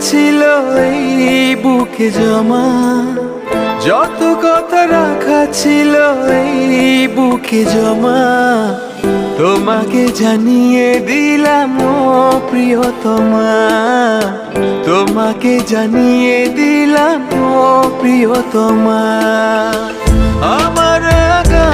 ছিল এই বুকে জমা। যত কথা রাখা ছিল এই বুকে জমা। তোমাকে জানিয়ে দিলাম প্রিয়তমা। তোমাকে জানিয়ে দিলাম প্রিয়তমা। আমার আকাশ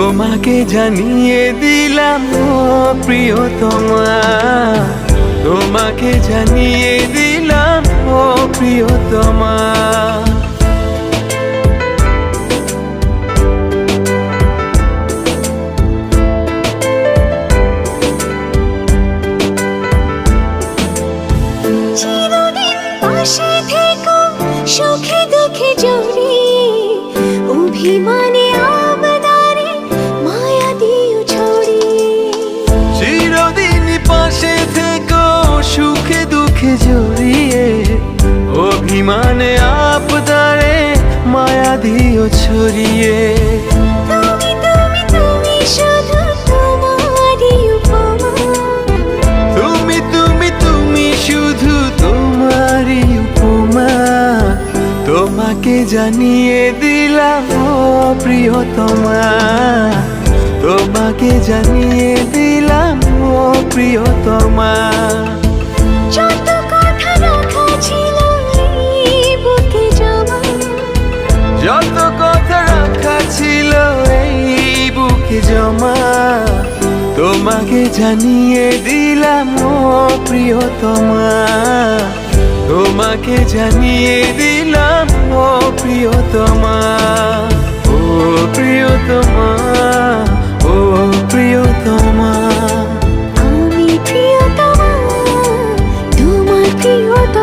তোমাকে জানিয়ে দিলাম প্রিয় প্রিয়তমা তোমাকে জানিয়ে দিলাম, ও পাশে থেকো, সুখে দুঃখে জড়িয়ে, অভিমানে ছড়িয়ে। তুমি তুমি তুমি শুধু তোমারই উপমা। তোমাকে জানিয়ে দিলাম প্রিয়তমা। তোমাকে জানিয়ে দিলাম প্রিয়তমা। তোমাকে জানিয়ে দিলাম, ও প্রিয়তমা। তোমাকে জানিয়ে দিলাম, ও প্রিয়তমা। ও ও প্রিয়তমা। আমি প্রিয়তমা, তোমার প্রিয়তমা।